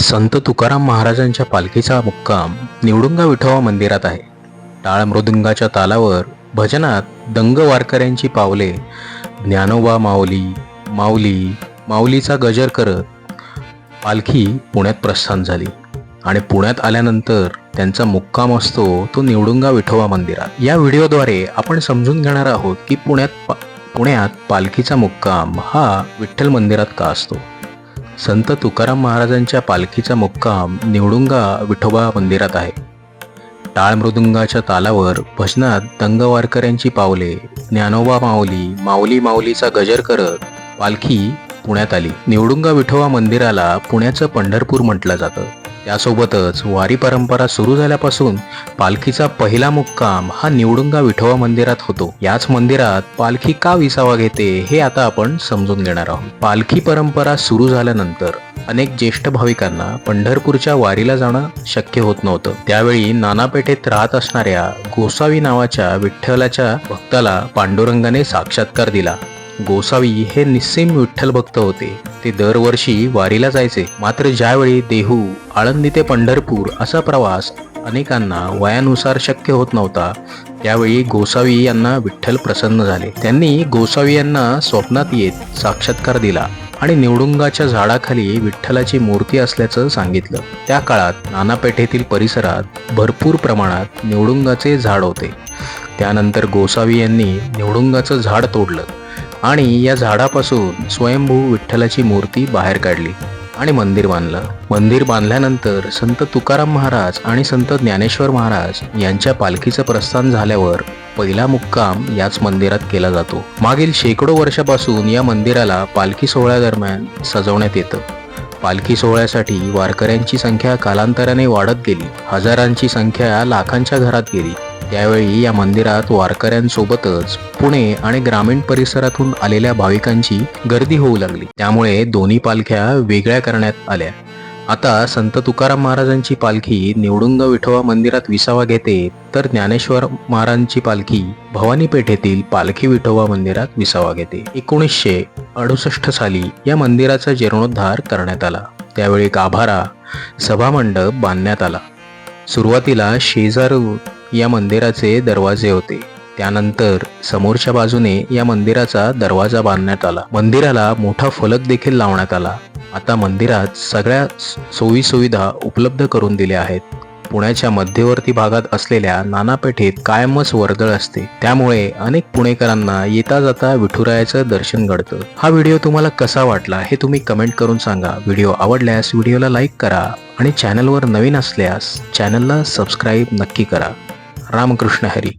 संत तुकाराम महाराजांच्या पालखीचा मुक्काम निवडुंगा विठोबा मंदिरात आहे. टाळ मृदुंगाच्या तालावर भजनात दंग वारकऱ्यांची पावले ज्ञानोबा माऊली माऊली माऊलीचा गजर करत पालखी पुण्यात प्रस्थान झाली. आणि पुण्यात आल्यानंतर त्यांचा मुक्काम असतो तो निवडुंगा विठोबा मंदिरात. या व्हिडिओद्वारे आपण समजून घेणार आहोत की पुण्यात पा- पुण्यात पालखीचा मुक्काम हा विठ्ठल मंदिरात का असतो? संत तुकाराम महाराजांच्या पालखीचा मुक्काम निवडुंगा विठोबा मंदिरात आहे. टाळ मृदुंगाच्या तालावर भजनात दंग वारकऱ्यांची पावले ज्ञानोबा माऊली माऊली माऊलीचा गजर करत पालखी पुण्यात आली. निवडुंगा विठोबा मंदिराला पुण्याचं पंढरपूर म्हटलं जातं. त्यासोबतच वारी परंपरा सुरू झाल्यापासून पालखीचा पहिला मुक्काम हा निवडुंगा विठोबा मंदिरात होतो. याच मंदिरात पालखी का विसावा घेते हे आता आपण समजून घेणार आहोत. पालखी परंपरा सुरू झाल्यानंतर अनेक ज्येष्ठ भाविकांना पंढरपूरच्या वारीला जाणं शक्य होत नव्हतं. त्यावेळी नानापेठेत राहत असणाऱ्या गोसावी नावाच्या विठ्ठलाच्या भक्ताला पांडुरंगाने साक्षात्कार दिला. गोसावी हे निस्सीम विठ्ठल भक्त होते. ते दरवर्षी वारीला जायचे. मात्र ज्यावेळी देहू आळंदी ते पंढरपूर असा प्रवास अनेकांना वयानुसार शक्य होत नव्हता त्यावेळी गोसावी यांना विठ्ठल प्रसन्न झाले. त्यांनी गोसावी यांना स्वप्नात येत साक्षात्कार दिला आणि निवडुंगाच्या झाडाखाली विठ्ठलाची मूर्ती असल्याचं सांगितलं. त्या काळात नानापेठेतील परिसरात भरपूर प्रमाणात निवडुंगाचे झाड होते. त्यानंतर गोसावी यांनी निवडुंगाचं झाड तोडलं. आणि या झाडापासून स्वयंभू विठ्ठलाची मूर्ती बाहेर काढली आणि मंदिर बांधलं. मंदिर बांधल्यानंतर संत तुकाराम महाराज आणि संत ज्ञानेश्वर महाराज यांच्या पालखीचं प्रस्थान झाल्यावर पहिला मुक्काम याच मंदिरात केला जातो. मागील शेकडो वर्षापासून या मंदिराला पालखी सोहळ्यादरम्यान सजवण्यात येतं. पालखी सोहळ्यासाठी वारकऱ्यांची संख्या कालांतराने वाढत गेली. हजारांची संख्या लाखांच्या घरात गेली. त्यावेळी या मंदिरात वारकऱ्यांसोबतच पुणे आणि ग्रामीण परिसरातून आलेल्या भाविकांची गर्दी होऊ लागली. त्यामुळे दोन्ही पालख्या वेगळ्या करण्यात आल्या. आता संत तुकाराम महाराजांची पालखी निवडुंग विठोबा मंदिरात विसावा घेते तर ज्ञानेश्वर महाराजांची पालखी भवानी पेठेतील पालखी विठोबा मंदिरात विसावा घेते. एकोणीसशे अडुसष्ट साली या मंदिराचा जीर्णोद्धार करण्यात आला. त्यावेळी गाभारा सभामंडप बांधण्यात आला. सुरुवातीला शेजारून या मंदिराचे दरवाजे होते. त्यानंतर समोरच्या बाजूने या मंदिराचा दरवाजा बांधण्यात आला. मंदिराला मोठा फलक देखील लावण्यात आला. आता मंदिरात सगळ्या सोयी सुविधा उपलब्ध करून दिल्या आहेत. पुण्याच्या मध्यवर्ती भागात असलेल्या नानापेठेत कायमच वर्दळ असते. त्यामुळे अनेक पुणेकरांना येता जाता विठुरायाचं दर्शन घडतं. हा व्हिडिओ तुम्हाला कसा वाटला हे तुम्ही कमेंट करून सांगा. व्हिडिओ आवडल्यास व्हिडिओला लाईक करा आणि चॅनलवर नवीन असल्यास चॅनलला सबस्क्राईब नक्की करा. ರಾಮಕೃಷ್ಣ ಹರಿ